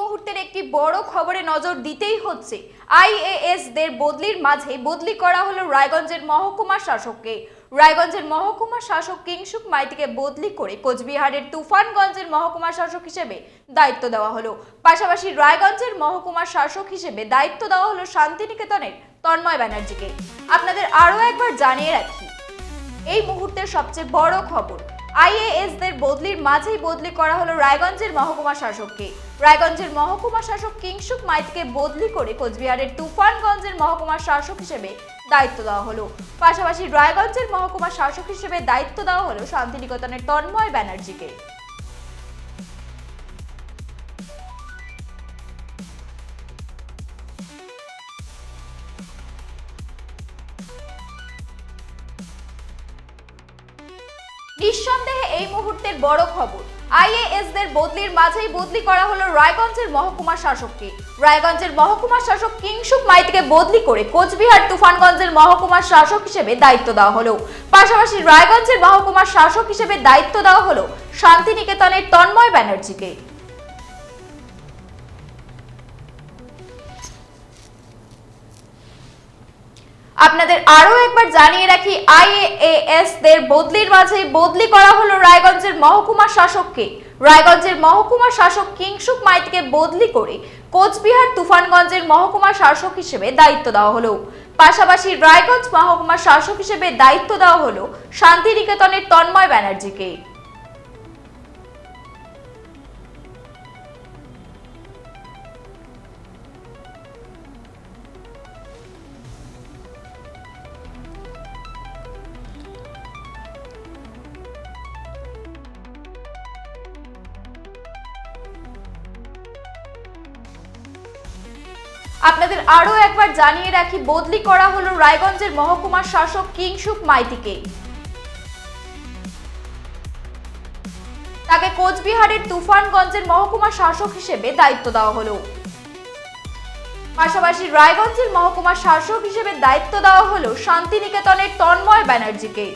মুহূর্তের একটি বড় খবরে নজর দিতেই হচ্ছে। আইএএস দের বদলির মাঝে বদলি করা হলো রায়গঞ্জের মহকুমা শাসককে। রায়গঞ্জের মহকুমা শাসক কিংসুক মাইতিকে বদলি করে কোচবিহারের তুফানগঞ্জের মহকুমা শাসক হিসেবে দায়িত্ব দেওয়া হলো। পাশাপাশি রায়গঞ্জের মহকুমা শাসক হিসেবে দায়িত্ব দেওয়া হলো শান্তিনিকেতনের তন্ময় ব্যানার্জিকে। আপনাদের আরও একবার জানিয়ে রাখি, এই মুহূর্তের সবচেয়ে বড় খবর আইএএস দের বদলির মাঝেই বদলি করা হলো রায়গঞ্জের মহকুমা শাসককে। রায়গঞ্জের মহকুমা শাসক কিংসুক মাইতকে বদলি করে কোচবিহারের তুফানগঞ্জের মহকুমা শাসক হিসেবে দায়িত্ব দেওয়া হলো। পাশাপাশি রায়গঞ্জের মহকুমা শাসক হিসেবে দায়িত্ব দেওয়া হলো শান্তিনিকেতনের তন্ময় ব্যানার্জিকে। নিঃসন্দেহে এই মুহূর্তের বড় খবর আইএএস দের বদলির মাঝেই বদলি করা হলো রায়গঞ্জের মহকুমা শাসককে। রায়গঞ্জের মহকুমা শাসক কিংসুক মাইতিকে বদলি করে কোচবিহার তুফানগঞ্জের মহকুমা শাসক হিসেবে দায়িত্ব দেওয়া হলো। পাশাপাশি রায়গঞ্জের মহকুমা শাসক হিসেবে দায়িত্ব দেওয়া হলো শান্তিনিকেতনের তন্ময় ব্যানার্জিকে। আপনাদের আরও একবার জানিয়ে রাখি আইএএস দের বদলির মাঝে বদলি করা হলো রায়গঞ্জের মহকুমা শাসককে। রায়গঞ্জের মহকুমা শাসক কিংসুক মাইতকে বদলি করে কোচবিহার তুফানগঞ্জের মহকুমা শাসক হিসেবে দায়িত্ব দেওয়া হলো। পাশাপাশি রায়গঞ্জ মহকুমা শাসক হিসেবে দায়িত্ব দেওয়া হলো শান্তিনিকেতনের তন্ময় ব্যানার্জিকে। আপনাদের আরও একবার জানিয়ে রাখি, বদলি করা হলো রায়গঞ্জের মহকুমা শাসক কিংসুক মাইতিকে। তাকে কোচবিহারের তুফানগঞ্জের মহকুমা শাসক হিসেবে দায়িত্ব দেওয়া হলো। পাশাপাশি রায়গঞ্জের মহকুমা শাসক হিসেবে দায়িত্ব দেওয়া হলো শান্তিনিকেতনের তন্ময় ব্যানার্জিকে।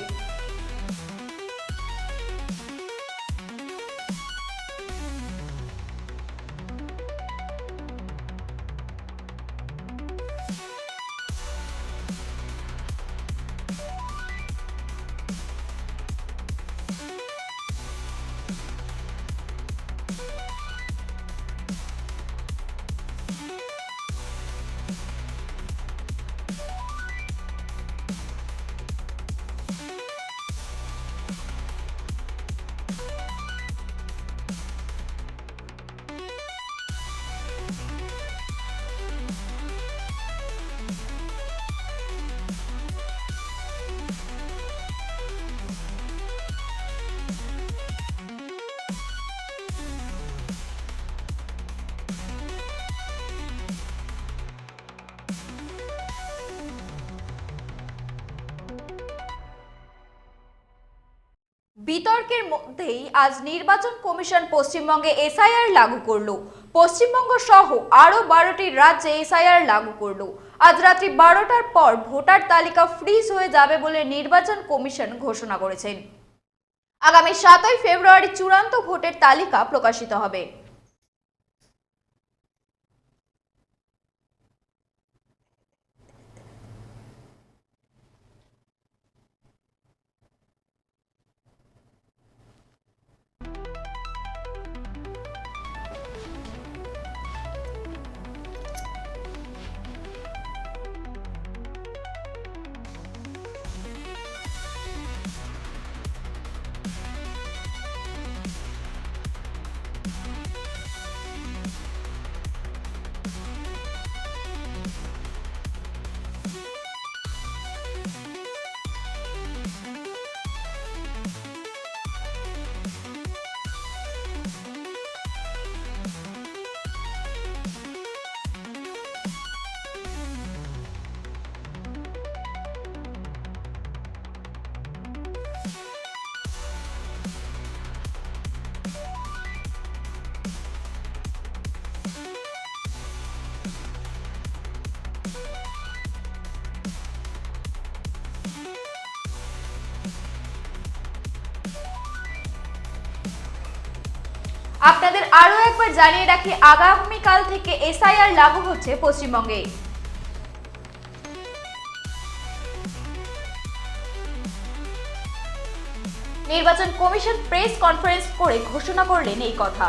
বিতর্কের মধ্যেই আজ নির্বাচন কমিশন পশ্চিমবঙ্গে এসআইআর লাগু করল। পশ্চিমবঙ্গ সহ আরও বারোটি রাজ্যে এসআইআর লাগু করল। আজ রাত্রি বারোটার পর ভোটার তালিকা ফ্রিজ হয়ে যাবে বলে নির্বাচন কমিশন ঘোষণা করেছেন। আগামী সাতই ফেব্রুয়ারি চূড়ান্ত ভোটের তালিকা প্রকাশিত হবে। আপনাদের আরও একবার জানিয়ে রাখি, আগামীকাল থেকে এসআইআর লাগু হচ্ছে পশ্চিমবঙ্গে। নির্বাচন কমিশন প্রেস কনফারেন্স করে ঘোষণা করলেন এই কথা।